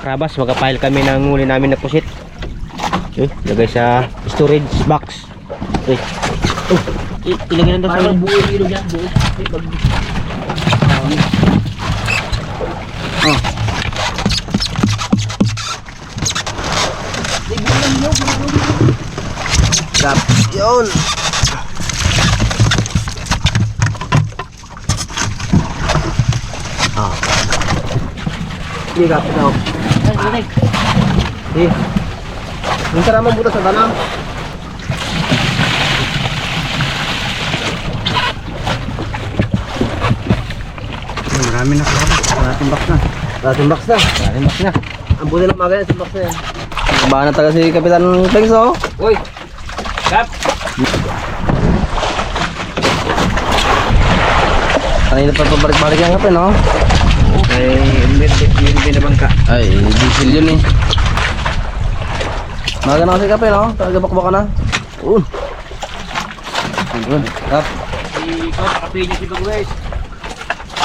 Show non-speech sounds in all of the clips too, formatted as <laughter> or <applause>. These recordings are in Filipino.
Krabas, magka-file kami ng huli namin na pusit. Eh, lagay sa storage box. Eh. Oh, ilagay na daw sa Parang buo ilog yan, buo. Oh. Stop. Yun. Ah. Hindi ka pa ilog. Hindi. Minsan naman butas sa tanang. Marami na kaya. Malaking box na. Dating box na. Malaking box na. Ang buti ng mga sa box na yan. Bahan na talaga si Kapitan Pengs oh. Uy! Kap! Kanina pa pabalik-balik yan kapin no? Ay, hindi hindi naman ka. Ay, diesel yun eh. Maga na kasi kape no? Talaga bakbaka na. Un. Ayun. Kap. Ikaw, kakapihin niya si Bagwes.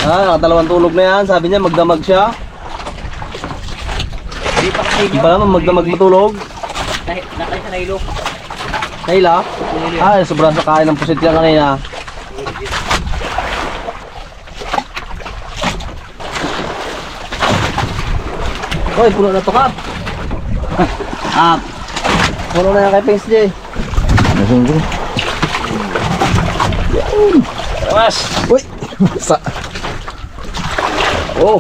Ah, nakatalawang tulog na yan. Sabi niya magdamag siya. Hindi pa kasi Hindi pa naman magdamag matulog. Nakay sa nailo. Naila? Ah, sobrang sa kain ng pusit yan kanina. Hoy, puno na to kap. <laughs> ah, puno na yan kay Pings J. Nasunggo. Awas! Uy! Sa. Oh,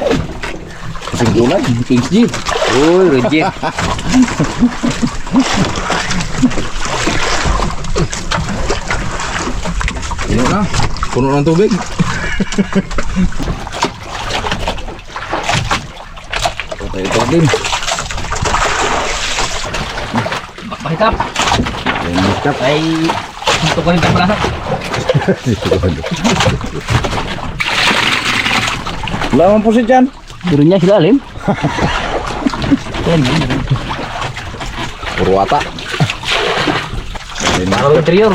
Kasing kulay. Kings G. uy, legit. Puno na. Puno ng tubig. <laughs> Okay, ito din. Bakit Kap? Ayun, mas kap. Ay... Ito ko rin kaprasak. Wala mang pusit dyan. Duro niya sila alim. Yan, Puro ata. Ayun, Parang interior.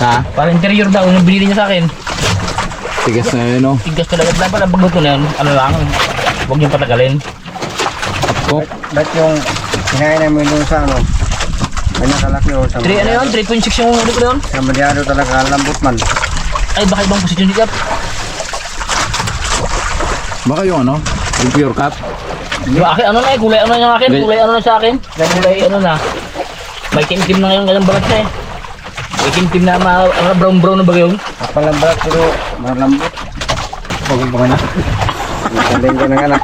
ha? Parang interior daw, yung binili niya sa akin. Tigas na yun, oh. Tigas talaga. Dapat ang pagluto na yun, ano lang, huwag niyong patagalin. Kok. Ba't yung kinain namin doon sa ano? Ay nakalaki o sa 3 ano yun? 3.6 yung ulo ko na yun? Sa Mariano talaga, lambot man. Ay, baka ibang posisyon ni Kap. Baka yung ano? Yung pure cut. Yung akin, ano na eh, kulay ano na yung akin, kulay ano na sa akin. Kulay ano na. May tim-tim na ngayon ngayon balat na eh. May tim-tim na ma, ano, brown-brown na ba yun? Kapalambot pero malambot. Huwag mo na. Nakaling ko ng anak.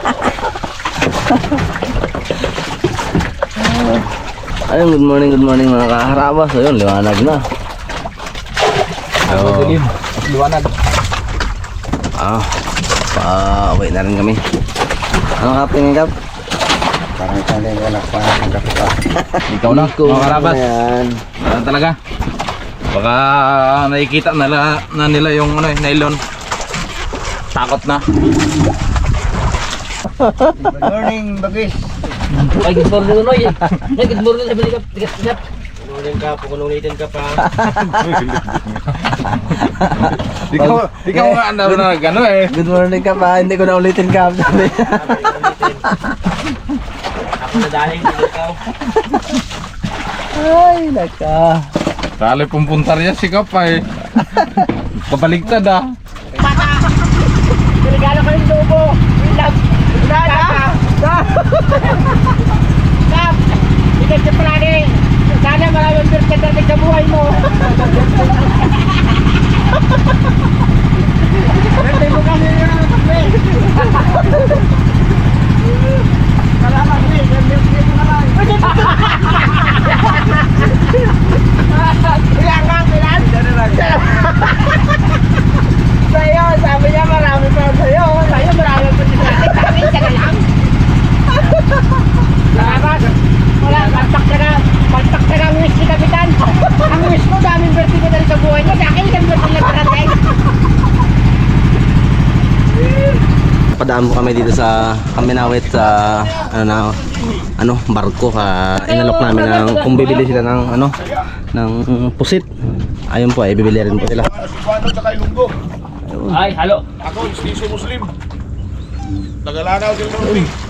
Ayun, good morning, good morning mga kaharabas. Ayun, liwanag na. So, Liwanag. ah, pa-uwi na rin kami. Ano kap, tingin kap? Parang kaling ko anak pa ang <laughs> kapita. Ikaw na, mga karabas. Wala talaga. Baka nakikita na, na nila yung ano, eh, nylon. Takot na. Good morning, Bagis. Ay, good morning Noy. <laughs> Ay, good morning sabi ni Kap. Tigas Kap. Kununin ka, kununin ka pa. <laughs> Ikaw, ikaw nga ano na gano eh. Good morning ka pa, hindi ko na ulitin. Sabi. <laughs> Ako na dahil, ikaw. Ay, naka. Kali pumpuntar niya si Kapay. Pabaligtad ah. Regalo ko yung lobo. Love. Dada. Kap. Ikaw si Prani. Sana maraming birthday dating sa buhay mo. Birthday mo kasi yung kape. Salamat, Will. Birthday mo na lang. Ilan ka, ilan? Sa'yo, sabi niya marami pa sa'yo. Sa'yo marami pa si Prani. Sabi niya na lang. Salamat. Wala, pagtak ka na. Pagtak ka na ang wish ni Kapitan. Ang wish mo, daming birthday mo na rin sa buhay mo. Sa akin, isang birthday na parating. Padaan po kami dito sa Kaminawit sa ano na ano barko ka inalok namin ng kung bibili sila ng ano ng pusit. Ayun po ay bibili rin po sila. Ay, halo. Nagalanaw din mo.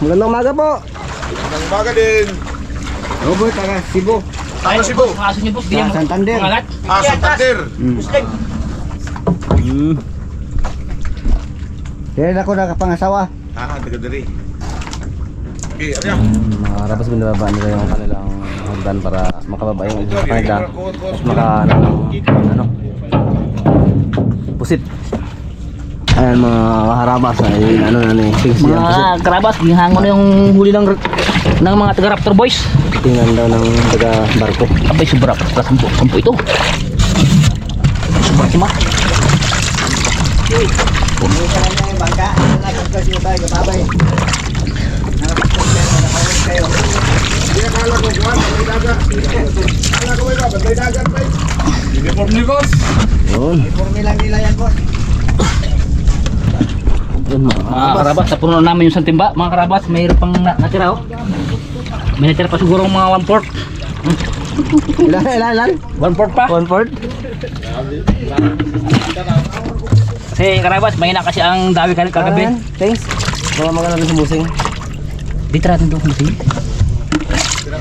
Magandang umaga po. Ang baga din. Robo, taga Cebu. Taga Cebu. Aso niyo boss, di Sa mo. Santander. Pangalat. Ah, Santander. Hmm. Kaya ako nakapangasawa. Ah, taga diri. Okay, ano yan? Mga karabas binababa nila yung kanilang hagdan para makababa yung kanila. Maka ano, ano pusit. Ayan mga kaharabas ay ano na ni pusit. Mga karabas, gihango na yung huli ng ng mga taga Raptor Boys. Tingnan daw ng taga barko. Abay, sobra. Sampu, sampu ito. Sobra si Ma. Bangka, nakakaskas yung tayo, babay. Hindi akala ko kuwan, bantay dagat. Akala ko bantay dagat pa eh. Uniform ni boss. Yun. Informe lang nila yan, boss. Yun mga karabas, sa puno namin yung santimba. Mga karabas, mayroon pang na- natira oh. May natira pa siguro mga one fourth. Ilan, ilan, ilan? One fourth pa. One fourth? Kasi karabas, mahina kasi ang dawi kan kagabi. Ayan, Thanks. Mga maganda rin sa musing. Di tira din doon kasi. Tira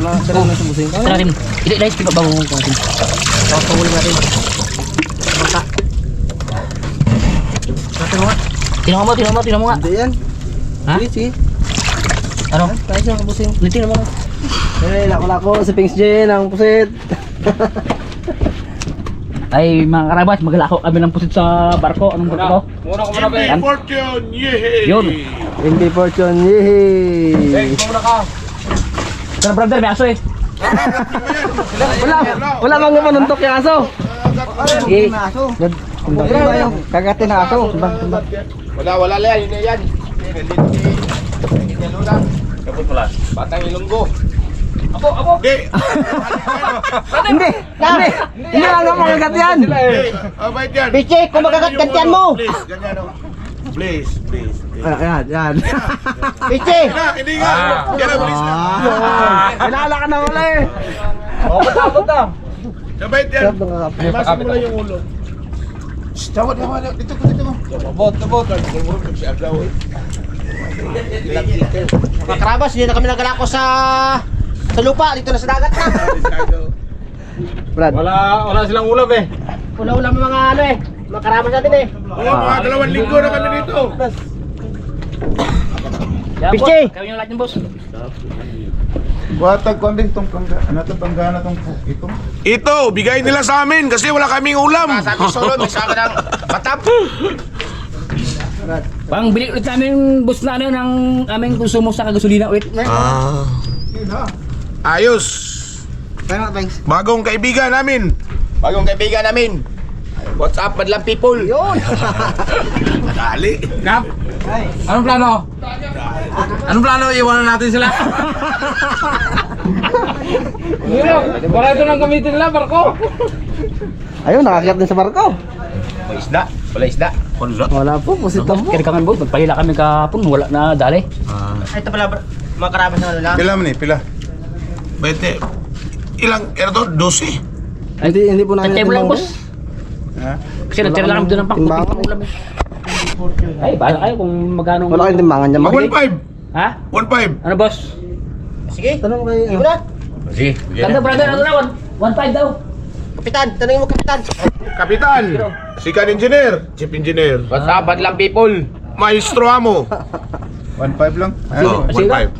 na, tira na sa musing. Tira din. Hindi, dahil tiba bago ko natin. Tapos pahuli natin. Tingnan mo, tingnan mo, tingnan mo nga. Hindi yan. Ha? Sige, sige. Ano? Tayo siya kabusing. Hindi, tingnan mo. Eh, lako-lako si Pings Jen, ang pusit. <laughs> Ay, mga karabas, maglalako kami ng pusit sa barko. Anong barko to? Muna ko muna, Jimmy Yan. Fortune, yehey! Yun. Hindi fortune, yehey! muna ka. Brother, may aso eh. Wala, wala mang manuntok yung aso. Eh. Ano ba kagatin na aso? Ba, ba. Wala, wala lang, yun na yan. Kapot pala. Batang ilunggo. Ako, ako. Hindi. Hindi, hindi, hindi lang ang makagat yan. Hindi. Ah, bait yan. Piche, kung magagat Yung gantian mo. Please, ganyan o. Please, please, please. Ah, Yan, yan. <laughs> Piche! Hindi na, hindi nga. Yan na, please na. Ah, Kilala ka na wala eh. Sabait yan. Sarap ng kakapit. Ay, masin mo lang yung ulo. Shh, tawad, tawad. Dito ko, dito eh. Ilang kite. Mga karabas, hindi na kami nagalako sa sa lupa, dito na sa dagat na. <laughs> Brad. Wala, wala silang ulam eh. Ula-ula mo mga ano eh, mga karabas natin eh. Oo, mga dalawang linggo na kami dito. Boss. Piche. Kami yung lahat yung boss. Buhatag ko din tong pangga, ano to panggana tong ito. Ito, bigay nila sa amin kasi wala kaming ulam. Sabi solo, may saka ng batap. Pang bili ulit namin bus na ano ng aming konsumo sa kagasolina ulit. Ah. Ayos. Kaya thanks. Bagong kaibigan namin. Bagong kaibigan namin. What's up, madlang people? Yun. <laughs> Dali. Kap, anong plano? Anong plano? Iwanan natin sila? <laughs> Wala ito nang gamitin nila, barko. Ayun, nakakyat din sa barko. May isda. Wala isda. Wala. Wala po, pusit lang po. Kaya kangan boss, magpahila kami kahapon, wala na dali. Ay, ito pala, mga karabas na lang. Pila man eh, pila. 20. Ilang, ano to? 12. Hindi, hindi po namin Table lang boss. Ha? Kasi nagtira lang kami doon ng pang Timbangan. pang ulam. eh. Ay, bahala kayo kung magkano. Wala kayong timbangan dyan, Mag Mark. 1.5. Ha? 1.5. Ano boss? Sige, Tanong kay, sige mo na. Sige. Ganda brother, ano na? 1.5 daw. Kapitan, tanongin mo kapitan. Kapitan. Sikan engineer. Chief engineer. What's up, madlang people? Maestro amo. 1.5 lang. Sige. 1.5.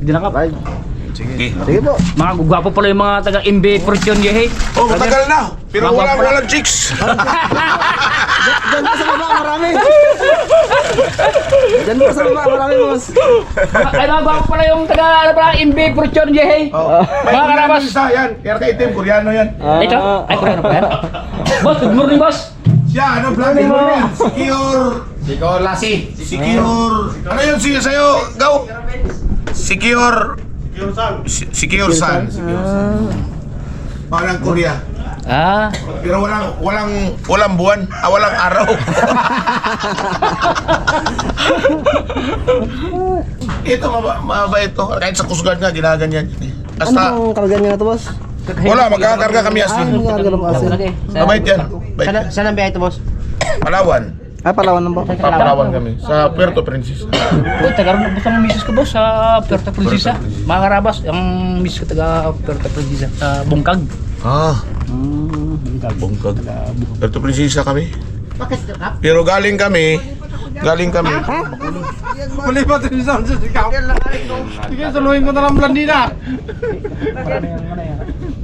Hindi na ka. Sige. Sige po. Mga gugwapo pala yung mga taga MB Fortune Yehe. Oh, matagal na. Pero Mababa walang chicks. Diyan po sa baba, marami. Diyan po sa baba, marami, boss. Ay, mga gwapo pala yung taga ano pala MB Fortune Yehe. Oh. Mga karabas. Isa yan. Kaya kaitim, Koreano yan. Ito? Ay, kung ano pa yan? Boss, good morning boss. Siya, ano plan mo yan? Secure. Ikaw, Lasi. Secure. Ano yun siya sa'yo? Gaw. Secure. Si- Secure Sun. Parang Korea. Ah, Pero walang walang walang buwan, ah, walang araw. <laughs> ito maba, mababa ito. Kahit sa Guard nga ginaganyan. eh. Ano Basta pong kargan niya na to, boss? wala magkakarga kami Ah, asin. ano karga ng asin? Mabait yan. Bait Saan, yan. saan ang biyahe ito, boss? Palawan. Ah, Palawan lang po. Papalawan kami. Sa Puerto Princesa. Uy, taga ron basta ang misis ko boss sa Puerto Princesa. Mga karabas, ang misis ko taga Puerto Princesa sa Bungkag. Ah, bungkag. Puerto Princesa kami. Pero galing kami, galing kami. Muli pa din sa sa sikaw. Sige, saluhin ko na lang blandina.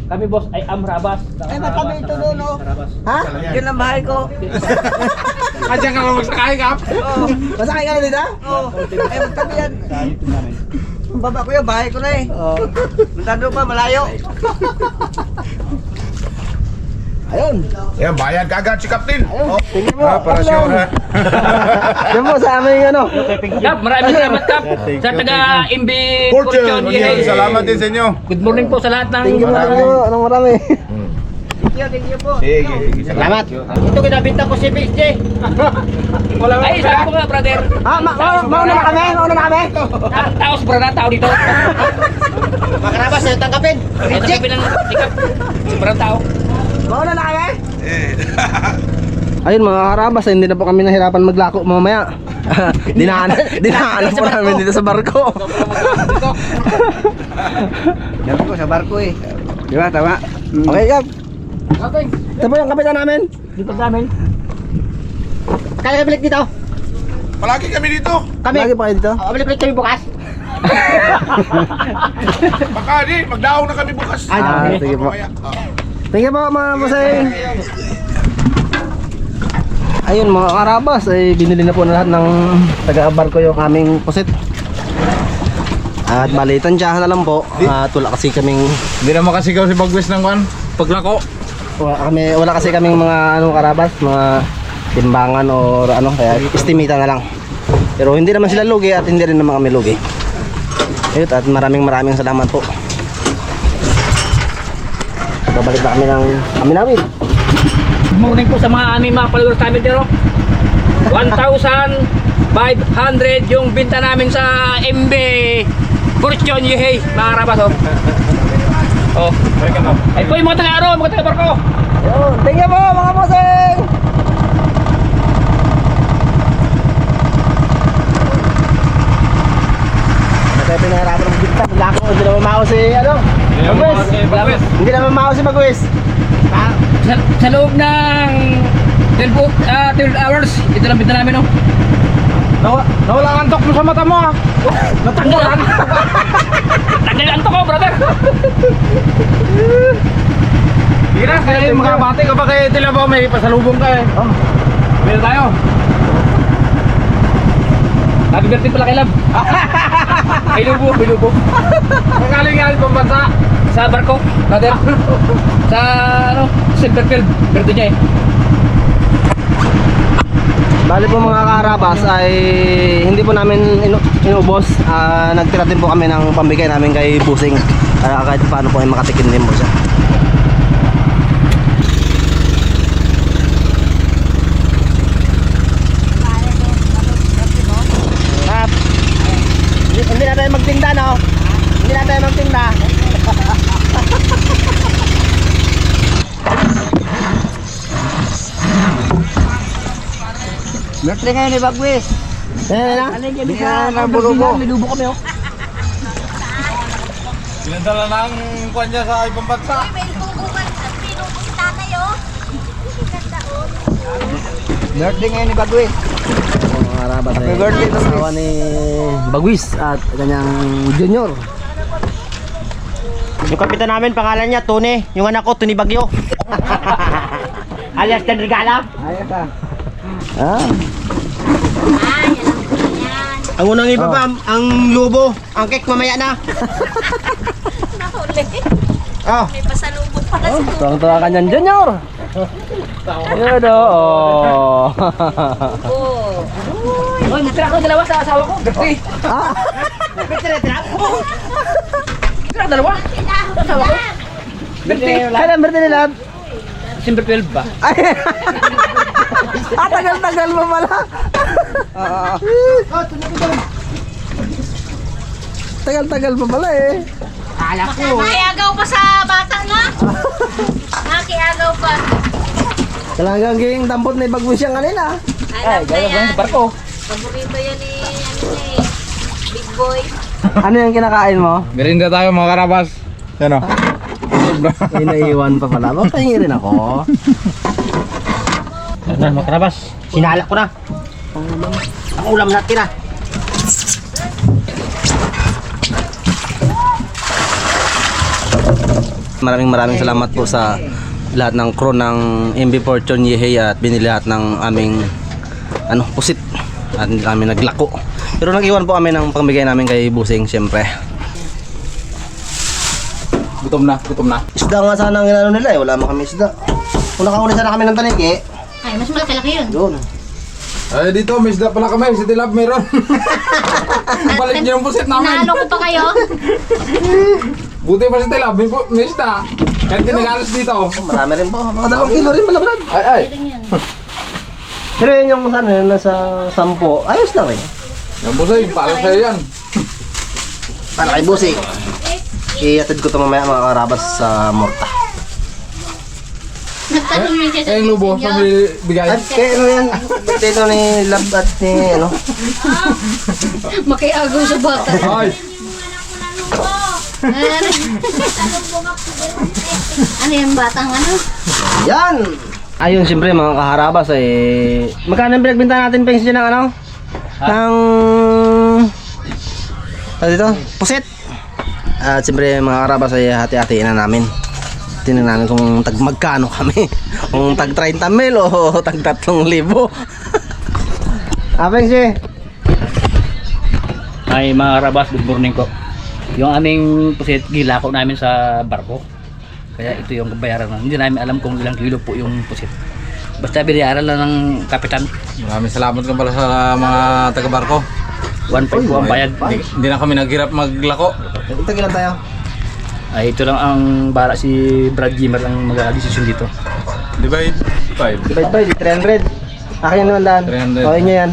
Kami boss ay Amrabas. Ay, kami ito doon, no? Ha? Yun ang bahay ko. <laughs> Kaya ka lang magsakay kap. Masakay ka na dito? Oo. Ay, magtabi yan. Ang baba ko yun, bahay ko na eh. Oo. Nandun pa, malayo. Ayun. Yan, bayad kagad si Captain. Oh, Tingnan mo. Ah, para sure ha. Yan mo sa aming ano. Kap, maraming salamat Kap sa taga MB Fortune. Fortune. Salamat din sa inyo. Good morning po sa lahat ng Thank you, thank you. Anong marami. Sige, sige. Salamat. Ito kinabinta ko si BJ. <laughs> Ay, sabi ko nga brother. Ah, ma ma mauna na kami, mauna na kami. Ta- Tao sobra na tao dito. <laughs> Makarabas, sa'yo tanggapin. Ay, tanggapin ng sikap. Sobrang tao. Mauna na kami. <laughs> Ayun mga karabas, hindi na po kami nahirapan maglako mamaya. dinaanan, dinaanan po namin dito sa barko. Sabi ko sa barko eh. Di ba, tama? Okay, Gab. Okay. Ito po yung kapitan namin. Dito namin. Kaya kami balik dito. palagi kami dito. Kami. Lagi pa kayo dito. Oh, balik kami bukas. <laughs> Baka di, magdaong na kami bukas. Ah, sige po. Mamaya. Ah. Thank you po mga masay. Ayun mga karabas, ay binili na po na lahat ng taga-barko yung aming pusit. At bali, tansyahan na lang po. At wala kasi kaming Hindi na makasigaw si Bagwis ng kwan. Paglako. Wala, kami, wala kasi kaming mga ano karabas, mga timbangan o ano, kaya estimita na lang. Pero hindi naman sila lugi at hindi rin naman kami lugi. Ayun, at maraming maraming salamat po. Babalik na kami ng kami namin. Good morning po sa mga aming mga followers namin dito. 1,500 yung binta namin sa MB Fortune Yehey, mga karabas oh. Oh. Ay po yung mga taga-aro, mga taga-barko. Thank you po mga bossing! Kasi pinahirapan ng bigta, wala ko, hindi naman mao si ano? Bagwis! Hindi naman mao si Bagwis! Sa, sa loob ng 12, po- ah, 12 hours, ito lang binta namin oh. Nawa, nawala ang antok mo sa mata mo ah. Natanggalan. Natanggalan to ko, brother. Hira, kaya yung mga bati ka pa kay Tilabaw may pasalubong ka eh. Oh. Bili tayo. Happy birthday pala kay Lab. <laughs> May lubo, lubo. Magaling yan pambansa. Sa barko, brother. Sa ano, Silverfield. Birthday niya eh. Bali po mga karabas ay hindi po namin inu inubos. Ah, nagtira din po kami ng pambigay namin kay Busing. Para kahit paano po ay makatikim din po siya. Hindi na tayo magtinda, no? Hindi na tayo magtinda. Birthday ngayon ni Bagwis. Ayan na. Bigyan ng bulubo. May lubo kami oh. Pinadala ng kwan niya sa ibang bansa. May hubungan at pinubos tatay oh. Oh. Birthday ngayon ni Bagwis. Mga karabas ay Happy birthday, Bagwis. asawa ni Bagwis at kanyang junior. Yung kapitan namin, pangalan niya, Tony. Yung anak ko, Tony Bagyo. <laughs> Alias Dan Regala. Ayos ah. Ah. Ay, alam ko na yan. Ang unang iba pa, ang lubo. Ang cake mamaya na. Nahuli. Oh. May pasalubong pala sa Tuwang-tuwa ka niyan, junior. Yun oh. Oh. Uy, tira ko dalawa sa asawa ko. Birthday. ah. Tira dalawa. Sa asawa ko. Birthday. Kailan birthday nila? December 12 ba? Ay. <laughs> <laughs> ah, tagal-tagal mo pala. Tagal-tagal pa pala eh. Nakiagaw pa sa bata na. Nakiagaw <laughs> pa. Talagang ging dampot na ibagwis siyang kanina. Ay, gaya ba sa barko? Paborito yan ni, ano eh, Big Boy. Ano yung kinakain mo? Merinda tayo mga karabas. <laughs> Yan o. May naiwan pa pala. Mapahingi rin ako. Ano, makarabas. Sinala ko na. Ang ulam natin na. Maraming maraming salamat po sa lahat ng crew ng MB Fortune Yehey at binili lahat ng aming ano, pusit at kami naglako. Pero nag-iwan po kami ng pamigay namin kay Busing siyempre. Gutom na, gutom na. Isda nga sana ang inano nila eh, wala mo kami isda. Kung nakauli sana kami ng tanik eh, Ay, mas malaki yun. doon. Ay, dito, may isda pala kami. Si Tilab meron. <laughs> Balik niyo yung pusit namin. Nalo ko pa kayo. <laughs> Buti pa si Tilab, may, pu- may isda. Kahit tinagalas dito. Marami rin po, mga dalawang kilo rin pala Brad. Ay, ay. <laughs> Pero yun yung sana yun, nasa sampo, ayos lang eh. Yan busay, para sa'yo yan. Para kay Busing. Iatid ko ito mamaya mga karabas sa Morta. Eh, yung lubo, sabi bigay. At kaya ano yan, dito ni Lab at ni ano. <laughs> Makiagaw sa bata. Ay, ano yung batang ano? Yan! Ayun, siyempre mga kaharabas eh. Magkano yung pinagbinta natin pengs dyan ng ano? Ng... Ano dito? Puset! At siyempre mga kaharabas ay hati-hatiin na namin. Tingnan namin kung tag magkano kami. <laughs> kung tag 30 mil o tag 3,000. <laughs> ah, pengs eh. Ay, mga karabas, good morning po. Yung aming pusit, gilako namin sa barko. Kaya ito yung bayaran na. Hindi namin alam kung ilang kilo po yung pusit. Basta binayaran lang ng kapitan. maraming salamat ka pala sa mga taga-barko. 1.5 po ang bayad. Hindi, hindi na kami naghirap maglako. Ito ilan tayo? Ay, ito lang ang bala si Brad Gimmer ang mag-decision dito. Divide 5. Divide by 300. Akin naman <laughs> daan. 300. O, inyo yan.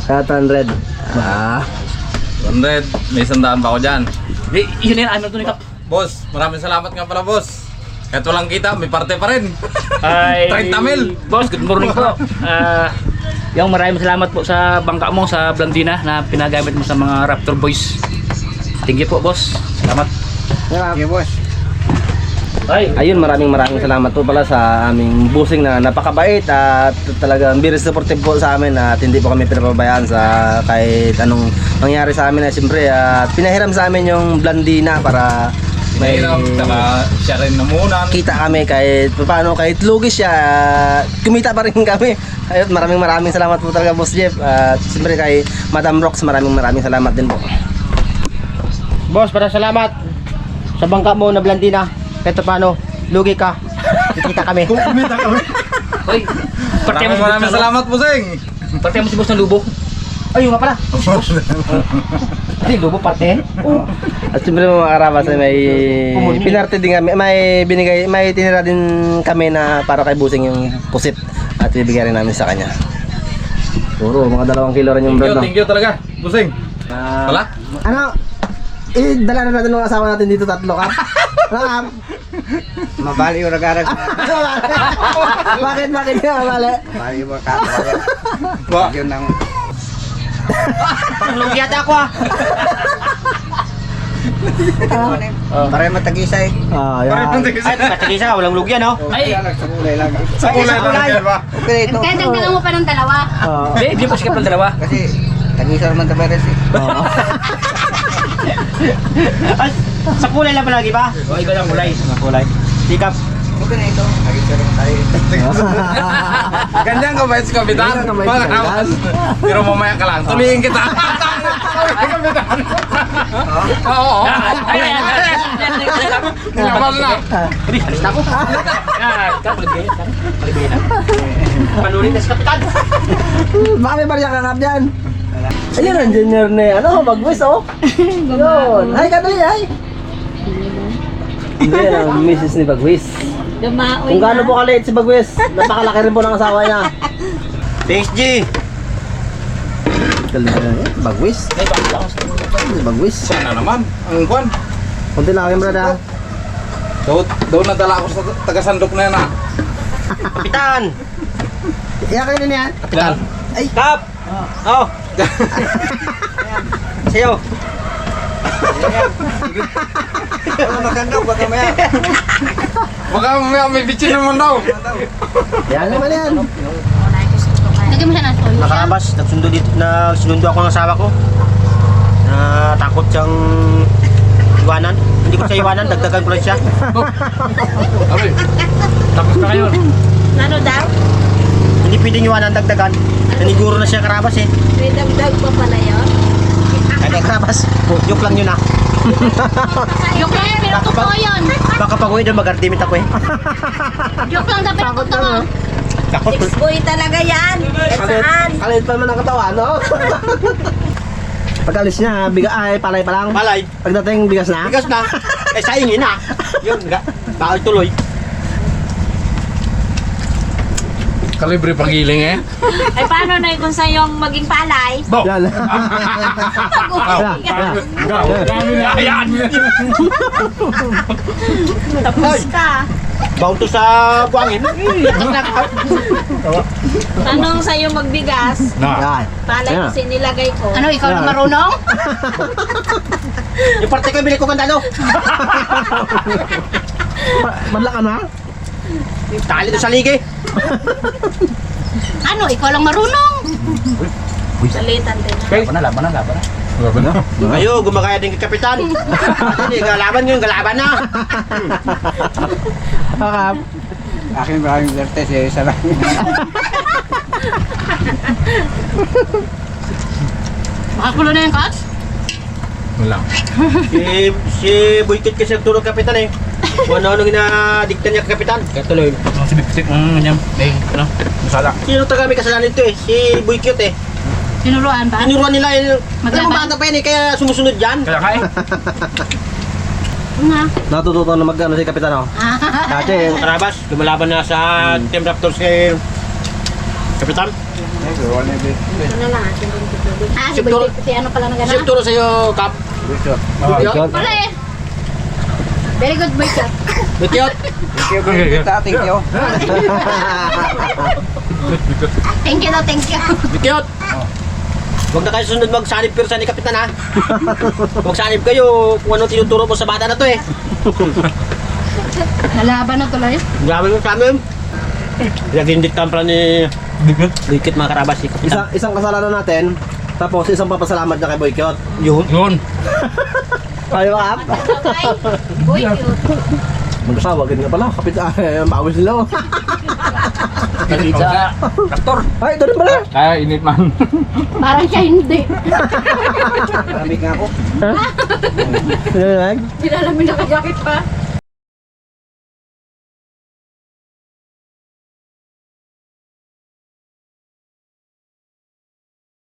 700. Ah. 100. May sandaan pa ako dyan. Eh, yun yan, ano to ni Kap? Boss, maraming salamat nga pala, boss. Kahit walang kita, may parte pa rin. Ay, <laughs> 30 mil. Boss, good morning po. <laughs> Ah, yung maraming salamat po sa bangka mo sa Blandina na pinagamit mo sa mga Raptor Boys. Thank you po, boss. Salamat. Okay, boss. Ay, Ayun, maraming maraming salamat po pala sa aming busing na napakabait at talagang very supportive po sa amin at hindi po kami pinapabayaan sa kahit anong nangyari sa amin na siyempre at pinahiram sa amin yung blandina para Mahirap, saka siya rin namunan. kita kami kahit paano kahit lugi siya kumita pa rin kami ayun maraming maraming salamat po talaga boss Jeff at siyempre kay Madam Rox maraming maraming salamat din po Boss, para salamat sa bangka mo na Blandina. Kahit paano, lugi ka. Kikita kami. Uy, parte mo Maraming si maraming Boss ng- salamat, busing. Parte mo si Boss ng Lubo. Ayun nga pala. <laughs> Hindi, lubo parte. At siyempre mga karabas ay may pinarte din kami, may binigay, may tinira din kami na para kay Busing yung pusit at bibigyan rin namin sa kanya. Puro, mga dalawang kilo rin yung Thank you, bread, no? thank you talaga, busing. Ah, Wala? ano, eh, dala na natin ng asawa natin dito tatlo ka. Ano? Mabali yung nagarag. <laughs> bakit, bakit nga, mali? Mabali yung makakaya. Yun ang... Ang lugi ata ako ah. Para matagisay. Ah, yan. Ay, katagisa ka, walang lugi ano? Ay, Sa kulay lang. Sa kulay lang yan ba? Okay, ito. Kaya dagdagan mo pa ng dalawa. Ah, hindi, hindi pa sikap ng dalawa. Kasi tagisa naman tayo rin eh. ah. <laughs> Ay, sa kulay lang palagi ba? O, iba lang kulay. Sa kulay. Sikap. Okay na ito. Naman tayo. <laughs> Ganyan ka ba Kapitan? Ganyan ka ba Kapitan? <laughs> Pero mamaya ka lang, tuliin kita. Kapitan. <laughs> Oo. Nilabas na. Alis na ako. Ah, ikaw, maligaya. Maligaya na. Panulit na si Kapitan. Baka may barya kakap dyan. Ayun, ang engineer ni, ano, bagwis, oh. Yun. Ay, kadali, ay. Hindi, ang misis ni Bagwis. Dumaoy Kung gaano po kaliit si Bagwis, napakalaki rin po ng asawa niya. <laughs> Thanks, G. Galing na yan, Bagwis. Ay, bakit ako sa Si Bagwis. Sana naman. Ang kwan. Kunti lang aking brada. Doon, doon nadala ako sa taga-sandok na yan ah. <laughs> Kapitan! Iyak kayo na yan. Kapitan. Ay! Kap! Oh! <laughs> Sa'yo! Maganda ba kamaya? Baka mamaya may bitchin naman daw. Yan naman yan. Lagyan mo siya ng toyo. Nakarabas, nagsundo dito, nagsundo ako ng asawa ko. Na takot siyang iwanan. Hindi ko siya iwanan, dagdagan ko lang siya. Abi. Tapos na kayo. Ano daw? Hindi pwedeng iwanan, dagdagan. Naniguro na siya karabas eh. May dagdag pa pala yun. Kaya karabas, joke lang yun ah. <laughs> Joke lang yan, pero totoo yun. Baka pag uwi doon, mag-ardimit ako eh. <laughs> Joke lang daw, pero totoo. Takot. Six boy talaga yan. Saan? Kalit pa naman ang katawan, no? <laughs> Pag-alis niya, biga, ay, palay pa lang. Malay, Pagdating, bigas na. bigas na. Eh, saingin na. Yun, ga- bakal tuloy. Kalibre pagiling eh. Ay paano na kung sa'yo maging palay? Yan. <laughs> Ayan. Tapos ka. Bound to sa buwangin. Tanong sa'yo magbigas, Na. Palay Ayan. kasi nilagay ko. Ano, ikaw na marunong? Yung parte ko, bili ko kandalo. <laughs> Madla ka na? Tali doon sa ligi. <laughs> Ano, ikaw lang marunong? Salitan din. Laban na, laban na, laban na. Grabe na. Ayo, gumagaya din kay Kapitan. Hindi, galaban yun, galaban na. <laughs> Akap. Akin maraming verte si isa lang. <laughs> Makakulo na yung cuts? Wala. Si, si Buykit kasi nagtulog Kapitan eh. Kung ano-ano ginadikta niya kay Kapitan. Kaya tuloy. Ang sibik-sibik, ang ganyan. May, ano, masala. Sino taga may kasalanan nito eh? Si Buykit eh. Tinuruan ba? Tinuruan nila eh. Maglaban? Maglaban? bata pa yan eh, kaya sumusunod dyan. Kaya kaya. Nga. Natututo na mag ano si Kapitan, oh. <laughs> Dati, Karabas, lumalaban na sa Team Raptors kay Kapitan. Ano na lang. Ah, si Siguro- Boy, si ano pala na gano'n? turo sa'yo, Kap. Wala eh. Very good, Boy Kat. Bukyot. Thank you, thank you. Thank you daw, thank you. Bukyot. Huwag na kayo sunod magsanib pero sa ni Kapitan ha. Huwag sanib kayo kung ano tinuturo mo sa bata na to eh. Nalaban na tuloy. Grabe mo kami. Pinagindiktan pala ni Dikit mga karabas si Kapitan. isang, isang kasalanan natin, tapos isang papasalamat niya kay Boycott. Yun. Yun. Boy, cute. Mag-asawa, ganyan nga pala. Kapitan, ay, bawis nila, oh. <laughs> Galit sa traktor. Ay, ito rin pala. Kaya init man. <laughs> Parang siya hindi. Maraming nga ako. Yan, <laughs> Pinalamin na ka-jacket pa.